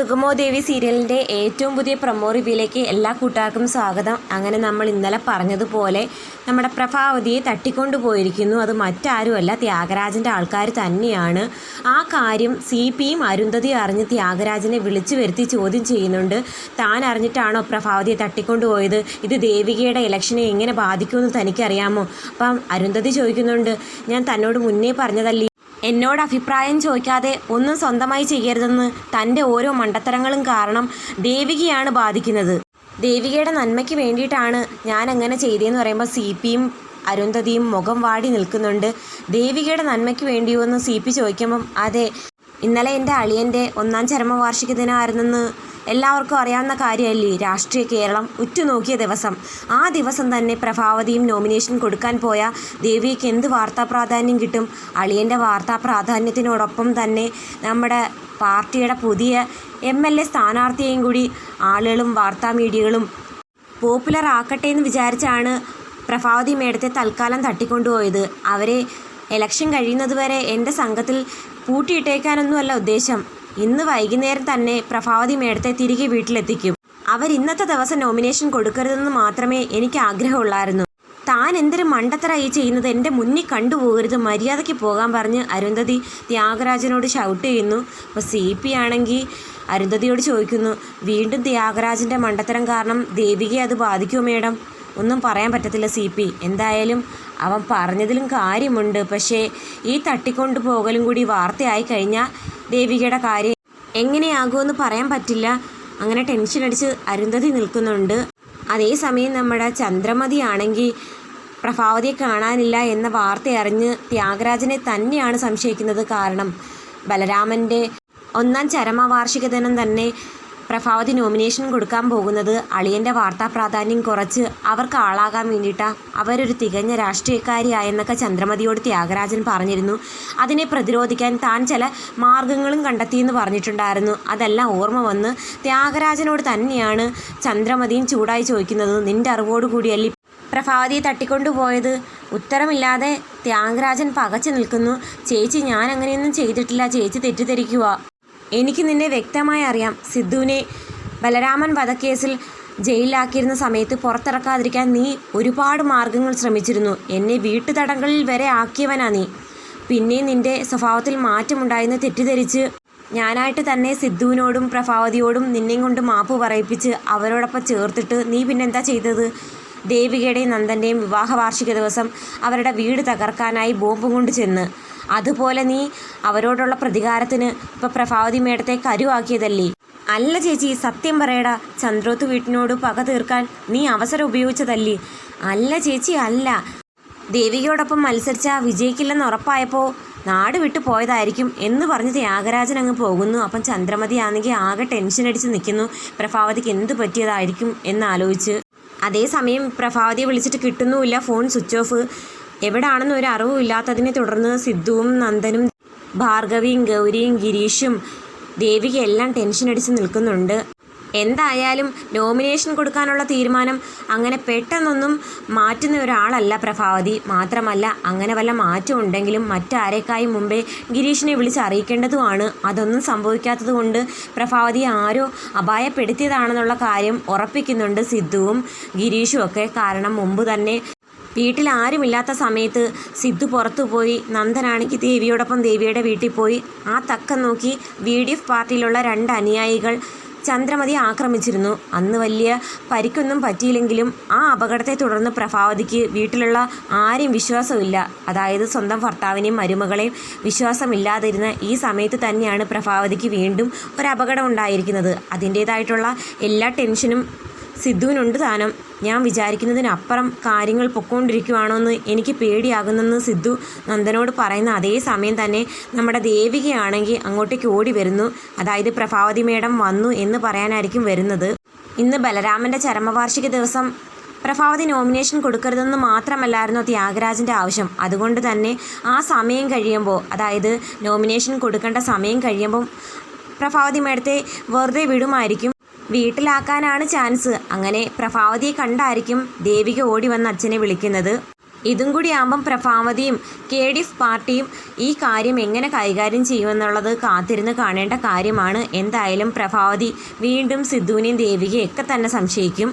സുഗമോ ദേവി സീരിയലിന്റെ ഏറ്റവും പുതിയ പ്രൊമോ റിവ്യൂയിലേക്ക് എല്ലാ കൂട്ടുകാർക്കും സ്വാഗതം. അങ്ങനെ നമ്മൾ ഇന്നലെ പറഞ്ഞതുപോലെ നമ്മുടെ പ്രഭാവതിയെ തട്ടിക്കൊണ്ടുപോയിരിക്കുന്നു അത് മറ്റാരുമല്ല ത്യാഗരാജന്റെ ആൾക്കാർ തന്നെയാണ്. ആ കാര്യം സി പിയും അരുന്ധതിയും അറിഞ്ഞ് ത്യാഗരാജനെ വിളിച്ചു വരുത്തി ചോദ്യം ചെയ്യുന്നുണ്ട്. താൻ അറിഞ്ഞിട്ടാണോ പ്രഭാവതിയെ തട്ടിക്കൊണ്ടുപോയത് ഇത് ദേവികയുടെ ഇലക്ഷനെ എങ്ങനെ ബാധിക്കുമെന്ന് തനിക്കറിയാമോ? അപ്പം അരുന്ധതി ചോദിക്കുന്നുണ്ട് ഞാൻ തന്നോട് മുന്നേ പറഞ്ഞതല്ലേ എന്നോട് അഭിപ്രായം ചോദിക്കാതെ ഒന്നും സ്വന്തമായി ചെയ്യരുതെന്ന് തന്റെ ഓരോ മണ്ടത്തരങ്ങളും കാരണം ദേവികയാണ് ബാധിക്കുന്നത്. ദേവികയുടെ നന്മയ്ക്ക് വേണ്ടിയിട്ടാണ് ഞാൻ അങ്ങനെ ചെയ്തതെന്ന് പറയുമ്പോൾ സി പിയും അരുന്ധതിയും മുഖം വാടി നിൽക്കുന്നുണ്ട്. ദേവികയുടെ നന്മയ്ക്ക് വേണ്ടിയോ എന്ന് സി പി ചോദിക്കുമ്പം അതെ ഇന്നലെ എന്റെ അളിയന്റെ ഒന്നാം ചരമവാർഷിക ദിനമായിരുന്നെന്ന് എല്ലാവർക്കും അറിയാവുന്ന കാര്യമല്ലേ? രാഷ്ട്രീയ കേരളം ഉറ്റുനോക്കിയ ദിവസം. ആ ദിവസം തന്നെ പ്രഭാവതിയും നോമിനേഷൻ കൊടുക്കാൻ പോയ ദേവിക്ക് എന്ത് വാർത്താ പ്രാധാന്യം കിട്ടും? അളിയന്റെ വാർത്താ പ്രാധാന്യത്തിനോടൊപ്പം തന്നെ നമ്മുടെ പാർട്ടിയുടെ പുതിയ എം എൽ എ സ്ഥാനാർത്ഥിയെയും കൂടി ആളുകളും വാർത്താ മീഡിയകളും പോപ്പുലർ ആക്കട്ടെ എന്ന് വിചാരിച്ചാണ് പ്രഭാവതി മേഡത്തെ തൽക്കാലം തട്ടിക്കൊണ്ടുപോയത്. അവരെ എലക്ഷൻ കഴിയുന്നതുവരെ എന്റെ സംഘത്തിൽ പൂട്ടിയിട്ടേക്കാനൊന്നുമല്ല ഉദ്ദേശം. ഇന്ന് വൈകുന്നേരം തന്നെ പ്രഭാവതി മേടത്തെ തിരികെ വീട്ടിലെത്തിക്കും. അവർ ഇന്നത്തെ ദിവസം നോമിനേഷൻ കൊടുക്കരുതെന്ന് മാത്രമേ എനിക്ക് ആഗ്രഹമുള്ളായിരുന്നു. താൻ എന്തൊരു മണ്ടത്തരായി ചെയ്യുന്നത് എന്റെ മുന്നിൽ കണ്ടുപോകരുത് മര്യാദയ്ക്ക് പോകാൻ പറഞ്ഞ് അരുന്ധതി ത്യാഗരാജനോട് ഷൗട്ട് ചെയ്യുന്നു. അപ്പോൾ സി പി ആണെങ്കിൽ അരുന്ധതിയോട് ചോദിക്കുന്നു വീണ്ടും ത്യാഗരാജന്റെ മണ്ടത്തരം കാരണം ദേവികയെ അത് ബാധിക്കുമോ മേഡം? ഒന്നും പറയാൻ പറ്റത്തില്ല സി പി എന്തായാലും അവൻ പറഞ്ഞതിലും കാര്യമുണ്ട്. പക്ഷേ ഈ തട്ടിക്കൊണ്ടു പോകലും കൂടി വാർത്തയായി കഴിഞ്ഞാൽ ദേവികയുടെ കാര്യം എങ്ങനെയാകുമെന്ന് പറയാൻ പറ്റില്ല. അങ്ങനെ ടെൻഷൻ അടിച്ച് അരുന്ധതി നിൽക്കുന്നുണ്ട്. അതേസമയം നമ്മുടെ ചന്ദ്രമതി ആണെങ്കിൽ പ്രഭാവതിയെ കാണാനില്ല എന്ന വാർത്ത അറിഞ്ഞ് ത്യാഗരാജനെ തന്നെയാണ് സംശയിക്കുന്നത് കാരണം. ബലരാമന്റെ ഒന്നാം ചരമവാർഷിക ദിനം തന്നെ പ്രഭാവതി നോമിനേഷൻ കൊടുക്കാൻ പോകുന്നത് അളിയന്റെ വാർത്താ പ്രാധാന്യം കുറച്ച് അവർക്ക് ആളാകാൻ വേണ്ടിയിട്ടാ. അവരൊരു തികഞ്ഞ രാഷ്ട്രീയക്കാരിയായെന്നൊക്കെ ചന്ദ്രമതിയോട് ത്യാഗരാജൻ പറഞ്ഞിരുന്നു. അതിനെ പ്രതിരോധിക്കാൻ താൻ ചില മാർഗങ്ങളും കണ്ടെത്തിയെന്ന് പറഞ്ഞിട്ടുണ്ടായിരുന്നു. അതെല്ലാം ഓർമ്മ വന്ന് ത്യാഗരാജനോട് തന്നെയാണ് ചന്ദ്രമതിയും ചൂടായി ചോദിക്കുന്നത്. നിന്റെ അറിവോടുകൂടിയല്ലേ പ്രഭാവതിയെ തട്ടിക്കൊണ്ടുപോയത് ഉത്തരമില്ലാതെ ത്യാഗരാജൻ പകച്ചു നിൽക്കുന്നു. ചേച്ചി ഞാൻ അങ്ങനെയൊന്നും ചെയ്തിട്ടില്ല. ചേച്ചി തെറ്റിദ്ധരിക്കുക എനിക്ക് നിന്നെ വ്യക്തമായി അറിയാം. സിദ്ധുവിനെ ബലരാമൻ വധക്കേസിൽ ജയിലിലാക്കിയിരുന്ന സമയത്ത് പുറത്തിറക്കാതിരിക്കാൻ നീ ഒരുപാട് മാർഗങ്ങൾ ശ്രമിച്ചിരുന്നു. എന്നെ വീട്ടുതടങ്കലിൽ വരെ ആക്കിയവനാ നീ. പിന്നെ നിന്റെ സ്വഭാവത്തിൽ മാറ്റമുണ്ടായെന്ന് തെറ്റിദ്ധരിച്ച് ഞാനായിട്ട് തന്നെ സിദ്ധുവിനോടും പ്രഭാവതിയോടും നിന്നെയും കൊണ്ട് മാപ്പ് പറയിപ്പിച്ച് അവരോടൊപ്പം ചേർത്തിട്ട് നീ പിന്നെന്താ ചെയ്തത്? ദേവികയുടെയും നന്ദന്റെയും വിവാഹ വാർഷിക ദിവസം അവരുടെ വീട് തകർക്കാനായി ബോംബും കൊണ്ട് ചെന്ന്. അതുപോലെ നീ അവരോടുള്ള പ്രതികാരത്തിന് ഇപ്പൊ പ്രഭാവതി മേടത്തെ കരുവാക്കിയതല്ലേ? അല്ല ചേച്ചി സത്യം പറയടാ ചന്ദ്രോത്ത് വീട്ടിനോട് പക തീർക്കാൻ നീ അവസരം ഉപയോഗിച്ചതല്ലേ? അല്ല ചേച്ചി അല്ല. ദേവികയോടൊപ്പം മത്സരിച്ച വിജയിക്കില്ലെന്ന് ഉറപ്പായപ്പോൾ നാട് വിട്ടു പോയതായിരിക്കും എന്ന് പറഞ്ഞ് ത്യാഗരാജൻ അങ്ങ് പോകുന്നു. അപ്പം ചന്ദ്രമതി ആണെങ്കിൽ ആകെ ടെൻഷൻ അടിച്ച് നിൽക്കുന്നു. പ്രഭാവതിക്ക് എന്ത് പറ്റിയതായിരിക്കും എന്നാലോചിച്ച് അതേസമയം പ്രഭാവതിയെ വിളിച്ചിട്ട് കിട്ടുന്നുമില്ല ഫോൺ സ്വിച്ച് ഓഫ് എവിടാണെന്ന് ഒരു അറിവും ഇല്ലാത്തതിനെ തുടർന്ന് സിദ്ധുവും നന്ദനും ഭാർഗവിയും ഗൗരിയും ഗിരീഷും ദേവിക എല്ലാം ടെൻഷൻ അടിച്ച് നിൽക്കുന്നുണ്ട്. എന്തായാലും നോമിനേഷൻ കൊടുക്കാനുള്ള തീരുമാനം അങ്ങനെ പെട്ടെന്നൊന്നും മാറ്റുന്ന ഒരാളല്ല പ്രഭാവതി. മാത്രമല്ല അങ്ങനെ വല്ല മാറ്റം ഉണ്ടെങ്കിലും മറ്റാരേക്കായി മുമ്പേ ഗിരീഷിനെ വിളിച്ച് അറിയിക്കേണ്ടതുമാണ്. അതൊന്നും സംഭവിക്കാത്തത് കൊണ്ട് പ്രഭാവതി ആരോ അപായപ്പെടുത്തിയതാണെന്നുള്ള കാര്യം ഉറപ്പിക്കുന്നുണ്ട് സിദ്ധുവും ഗിരീഷും ഒക്കെ. കാരണം മുമ്പ് തന്നെ വീട്ടിൽ ആരുമില്ലാത്ത സമയത്ത് സിദ്ധു പുറത്തു പോയി നന്ദനാണെങ്കിൽ ദേവിയോടൊപ്പം ദേവിയുടെ വീട്ടിൽ പോയി. ആ തക്കം നോക്കി വി ഡി എഫ് പാർട്ടിയിലുള്ള രണ്ട് അനുയായികൾ ചന്ദ്രമതി ആക്രമിച്ചിരുന്നു. അന്ന് വലിയ പരിക്കൊന്നും പറ്റിയില്ലെങ്കിലും ആ അപകടത്തെ തുടർന്ന് പ്രഭാവതിക്ക് വീട്ടിലുള്ള ആരെയും വിശ്വാസമില്ല അതായത് സ്വന്തം ഭർത്താവിനെയും മരുമകളെയും വിശ്വാസമില്ലാതിരുന്ന ഈ സമയത്ത് തന്നെയാണ് പ്രഭാവതിക്ക് വീണ്ടും ഒരു അപകടം ഉണ്ടായിരിക്കുന്നത്. അതിന്റേതായിട്ടുള്ള എല്ലാ ടെൻഷനും സിദ്ധുവിനുണ്ട് താനം. ഞാൻ വിചാരിക്കുന്നതിനപ്പുറം കാര്യങ്ങൾ പൊക്കോണ്ടിരിക്കുവാണോ എന്ന് എനിക്ക് പേടിയാകുന്നെന്ന് സിദ്ധു നന്ദനോട് പറയുന്ന അതേ സമയം തന്നെ നമ്മുടെ ദേവികയാണെങ്കിൽ അങ്ങോട്ടേക്ക് ഓടി വരുന്നു. അതായത് പ്രഭാവതി മേഡം വന്നു എന്ന് പറയാനായിരിക്കും വരുന്നത്. ഇന്ന് ബലരാമന്റെ ചരമവാർഷിക ദിവസം. പ്രഭാവതി നോമിനേഷൻ കൊടുക്കരുതെന്ന് മാത്രമല്ലായിരുന്നു ത്യാഗരാജന്റെ ആവശ്യം. അതുകൊണ്ട് തന്നെ ആ സമയം കഴിയുമ്പോൾ അതായത് നോമിനേഷൻ കൊടുക്കേണ്ട സമയം കഴിയുമ്പം പ്രഭാവതി മേഡത്തെ വെറുതെ വിടുമായിരിക്കും. വീട്ടിലാക്കാനാണ് ചാൻസ്. അങ്ങനെ പ്രഭാവതിയെ കണ്ടായിരിക്കും ദേവിക ഓടി വന്ന് അച്ഛനെ വിളിക്കുന്നത്. ഇതും കൂടി ആകുമ്പം പ്രഭാവതിയും കെ ഡി എഫ് പാർട്ടിയും ഈ കാര്യം എങ്ങനെ കൈകാര്യം ചെയ്യുമെന്നുള്ളത് കാത്തിരുന്ന് കാണേണ്ട കാര്യമാണ്. എന്തായാലും പ്രഭാവതി വീണ്ടും സിദ്ധുവിനെയും ദേവികയും ഒക്കെ തന്നെ സംശയിക്കും.